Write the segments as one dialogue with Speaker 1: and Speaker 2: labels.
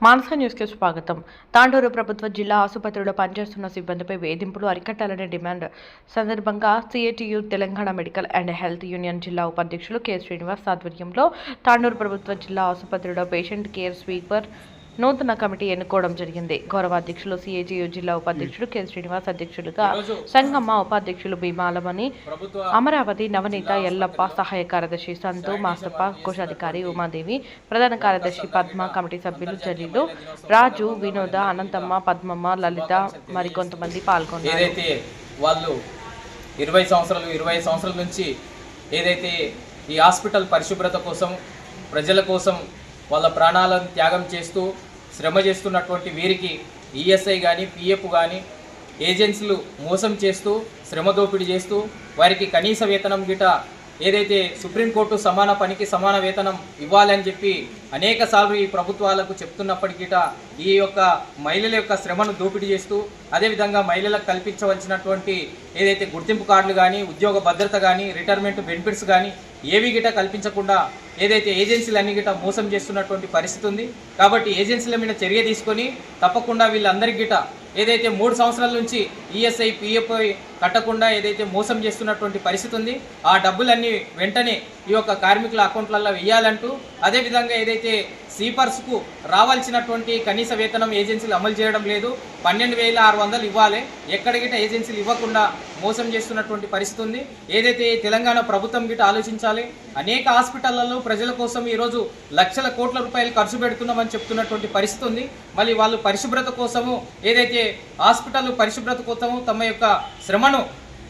Speaker 1: మానస న్యూస్కి స్వాగతం. తాండూరు ప్రభుత్వ జిల్లా ఆసుపత్రిలో పనిచేస్తున్న సిబ్బందిపై వేధింపులు అరికట్టాలనే డిమాండ్ సందర్భంగా CITU Telangana medical and health union జిల్లా ఉపాధ్యక్షులు కె. శ్రీనివాస్ ఆధ్వర్యంలో తాండూరు ప్రభుత్వ జిల్లా ఆసుపత్రిలో పేషెంట్ కేర్ స్వీపర్ నూతన కమిటీ ఎన్నుకోవడం జరిగింది. గౌరవ అధ్యక్షులు సిఐటియు జిల్లా ఉపాధ్యక్షుడు కె. శ్రీనివాస్ అధ్యక్షులుగా సంగమ్మ ఉపాధ్యక్షులు భీమాలమణి అమరావతి నవనీత ఎల్లప్ప సహాయ కార్యదర్శి సంతు మాసప్ప కోశాధికారి ఉమాదేవి ప్రధాన కార్యదర్శి పద్మ కమిటీ సభ్యులు జలీలు రాజు వినోద అనంతమ్మ పద్మమ్మ లలిత మరికొంతమంది పాల్గొన్నారు.
Speaker 2: ఏదైతే వాళ్ళు ఇరవై సంవత్సరాలు ఇరవై సంవత్సరాల నుంచి ఏదైతే ఈ హాస్పిటల్ పరిశుభ్రత కోసం ప్రజల కోసం వాళ్ళ ప్రాణాలను త్యాగం చేస్తూ శ్రమ చేస్తున్నటువంటి వీరికి ఈఎస్ఐ కానీ పిఎఫ్ కానీ ఏజెన్సీలు మోసం చేస్తూ శ్రమ దోపిడీ చేస్తూ వారికి కనీస వేతనం గిట ఏదైతే సుప్రీంకోర్టు సమాన పనికి సమాన వేతనం ఇవ్వాలని చెప్పి అనేక సార్లు ఈ ప్రభుత్వాలకు చెప్తున్నప్పటికీట ఈ యొక్క మహిళల యొక్క శ్రమను దోపిడీ చేస్తూ అదేవిధంగా మహిళలకు కల్పించవలసినటువంటి ఏదైతే గుర్తింపు కార్డులు కానీ ఉద్యోగ భద్రత కానీ రిటైర్మెంట్ బెనిఫిట్స్ కానీ ఏవి గిట కల్పించకుండా ఏదైతే ఏజెన్సీలు అన్ని గిట మోసం చేస్తున్నటువంటి పరిస్థితి ఉంది కాబట్టి ఏజెన్సీల మీద చర్య తీసుకొని తప్పకుండా వీళ్ళందరికీ గిట ఏదైతే మూడు సంవత్సరాల నుంచి ఈఎస్ఐ పిఎఫ్ఐ కట్టకుండా ఏదైతే మోసం చేస్తున్నటువంటి పరిస్థితి ఉంది ఆ డబ్బులన్నీ వెంటనే ఈ యొక్క కార్మికుల అకౌంట్లలో వేయాలంటూ అదేవిధంగా ఏదైతే సీపర్స్కు రావాల్సినటువంటి కనీస వేతనం ఏజెన్సీలు అమలు చేయడం లేదు పన్నెండు వేల ఆరు వందలు ఇవ్వాలి ఎక్కడ ఏజెన్సీలు ఇవ్వకుండా మోసం చేస్తున్నటువంటి పరిస్థితి ఉంది. ఏదైతే తెలంగాణ ప్రభుత్వం గిట ఆలోచించాలి అనేక హాస్పిటళ్ళలో ప్రజల కోసం ఈరోజు లక్షల కోట్ల రూపాయలు ఖర్చు పెడుతున్నామని చెప్తున్నటువంటి పరిస్థితి ఉంది. మళ్ళీ వాళ్ళు పరిశుభ్రత కోసము ఏదైతే హాస్పిటల్ పరిశుభ్రత కోసము తమ యొక్క శ్రమ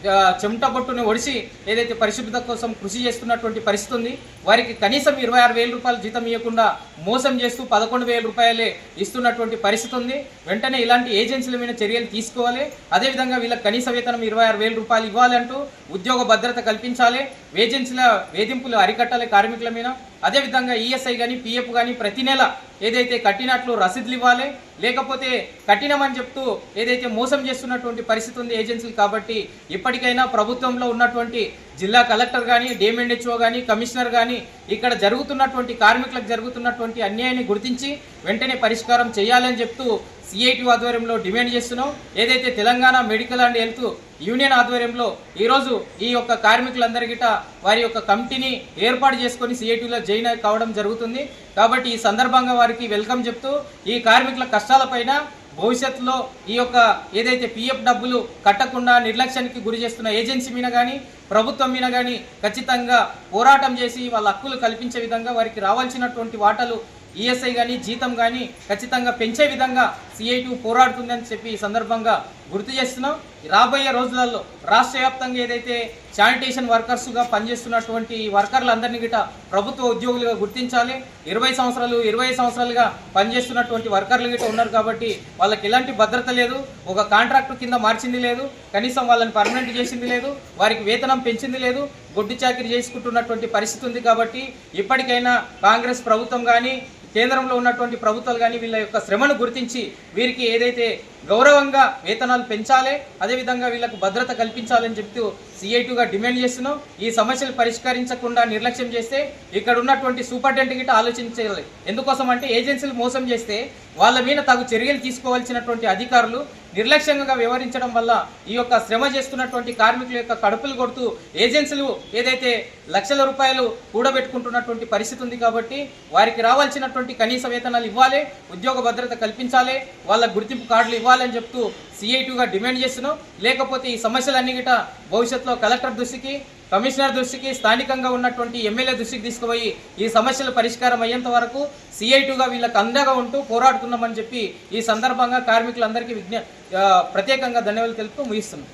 Speaker 2: ఆ, చెమట బొట్టును ఒడిసి ఏదైతే పరిశుభ్రత కోసం కృషి చేస్తున్నటువంటి పరిస్థితి ఉంది వారికి కనీసం ఇరవై ఆరు వేల రూపాయలు జీతం ఇవ్వకుండా మోసం చేస్తూ పదకొండు వేల రూపాయలే ఇస్తున్నటువంటి పరిస్థితి ఉంది. వెంటనే ఇలాంటి ఏజెన్సీల మీద చర్యలు తీసుకోవాలి. అదేవిధంగా వీళ్ళకి కనీస వేతనం ఇరవై ఆరు వేల రూపాయలు ఇవ్వాలంటూ ఉద్యోగ భద్రత కల్పించాలి. ఏజెన్సీల వేధింపులు అరికట్టాలి కార్మికుల మీద. అదేవిధంగా ఈఎస్ఐ కానీ పిఎఫ్ కానీ ప్రతి నెల ఏదైతే కట్టినట్లు రసీదులు ఇవ్వాలి లేకపోతే కఠినమని చెప్తూ ఏదైతే మోసం చేస్తున్నటువంటి పరిస్థితి ఉంది ఏజెన్సీలు కాబట్టి ఇప్పటికైనా ప్రభుత్వంలో ఉన్నటువంటి జిల్లా కలెక్టర్ కానీ డిఎంఎన్హెచ్ఓ కానీ కమిషనర్ కానీ ఇక్కడ జరుగుతున్నటువంటి కార్మికులకు జరుగుతున్నటువంటి అన్యాయాన్ని గుర్తించి వెంటనే పరిష్కారం చేయాలని చెప్తూ సిఐటి ఆధ్వర్యంలో డిమాండ్ చేస్తున్నాం. ఏదైతే Telangana medical and health union ఆధ్వర్యంలో ఈరోజు ఈ యొక్క కార్మికులందరికిట వారి యొక్క కమిటీని ఏర్పాటు చేసుకొని సిఐటిలో జాయిన్ కావడం జరుగుతుంది. కాబట్టి ఈ సందర్భంగా వారికి వెల్కమ్ చెప్తూ ఈ కార్మికుల కష్టాలపైన భవిష్యత్తులో ఈ యొక్క ఏదైతే పిఎఫ్ డబ్బులు కట్టకుండా నిర్లక్ష్యానికి గురి చేస్తున్న ఏజెన్సీ మీద కానీ ప్రభుత్వం మీద కానీ ఖచ్చితంగా పోరాటం చేసి వాళ్ళ హక్కులు కల్పించే విధంగా వారికి రావాల్సినటువంటి వాటలు ఈఎస్ఐ కానీ జీతం కానీ ఖచ్చితంగా పెంచే విధంగా సిఐటి పోరాడుతుందని చెప్పి ఈ సందర్భంగా గుర్తు చేస్తున్నాం. రాబోయే రోజులలో రాష్ట్ర వ్యాప్తంగా ఏదైతే శానిటేషన్ వర్కర్స్గా పనిచేస్తున్నటువంటి ఈ వర్కర్లందరినీ గిట ప్రభుత్వ ఉద్యోగులుగా గుర్తించాలి. ఇరవై సంవత్సరాలు ఇరవై సంవత్సరాలుగా పనిచేస్తున్నటువంటి వర్కర్లు గిట ఉన్నారు కాబట్టి వాళ్ళకి ఎలాంటి భద్రత లేదు. ఒక కాంట్రాక్టు కింద మార్చింది లేదు. కనీసం వాళ్ళని పర్మనెంట్ చేసింది లేదు. వారికి వేతనం పెంచింది లేదు. గొడ్డు చాకిరి చేసుకుంటున్నటువంటి పరిస్థితి ఉంది కాబట్టి ఇప్పటికైనా కాంగ్రెస్ ప్రభుత్వం కానీ కేంద్రంలో ఉన్నటువంటి ప్రభుత్వాలు కానీ వీళ్ళ యొక్క శ్రమను గుర్తించి వీరికి ఏదైతే గౌరవంగా వేతనాలు పెంచాలి అదేవిధంగా వీళ్ళకు భద్రత కల్పించాలని చెప్తూ సిఐటిగా డిమాండ్ చేస్తున్నాం. ఈ సమస్యలు పరిష్కరించకుండా నిర్లక్ష్యం చేస్తే ఇక్కడ ఉన్నటువంటి సూపరింటెండెంట్ గిట్ట ఆలోచించాలి. ఎందుకోసం అంటే ఏజెన్సీలు మోసం చేస్తే వాళ్ళ మీద తగు చర్యలు తీసుకోవాల్సినటువంటి అధికారులు నిర్లక్ష్యంగా వ్యవహరించడం వల్ల ఈ యొక్క శ్రమ చేస్తున్నటువంటి కార్మికుల యొక్క కడుపులు కొడుతూ ఏజెన్సీలు ఏదైతే లక్షల రూపాయలు కూడబెట్టుకుంటున్నటువంటి పరిస్థితి ఉంది కాబట్టి వారికి రావాల్సినటువంటి కనీస వేతనాలు ఇవ్వాలి ఉద్యోగ భద్రత కల్పించాలి వాళ్ళ గుర్తింపు కార్డులు ఇవ్వాలని చెప్తూ సిఐటిగా డిమాండ్ చేస్తున్నాం. లేకపోతే ఈ సమస్యలన్నీ గిట భవిష్యత్తులో కలెక్టర్ దృష్టికి కమిషనర్ దృష్టికి స్థానికంగా ఉన్నటువంటి ఎమ్మెల్యే దృష్టికి తీసుకుపోయి ఈ సమస్యలు పరిష్కారం అయ్యేంత వరకు సిఐటుగా వీళ్ళకి అండగా ఉంటూ పోరాడుతున్నామని చెప్పి ఈ సందర్భంగా కార్మికులందరికీ విజ్ఞ ప్రత్యేకంగా ధన్యవాదాలు తెలుపుతూ ముగిస్తున్నాం.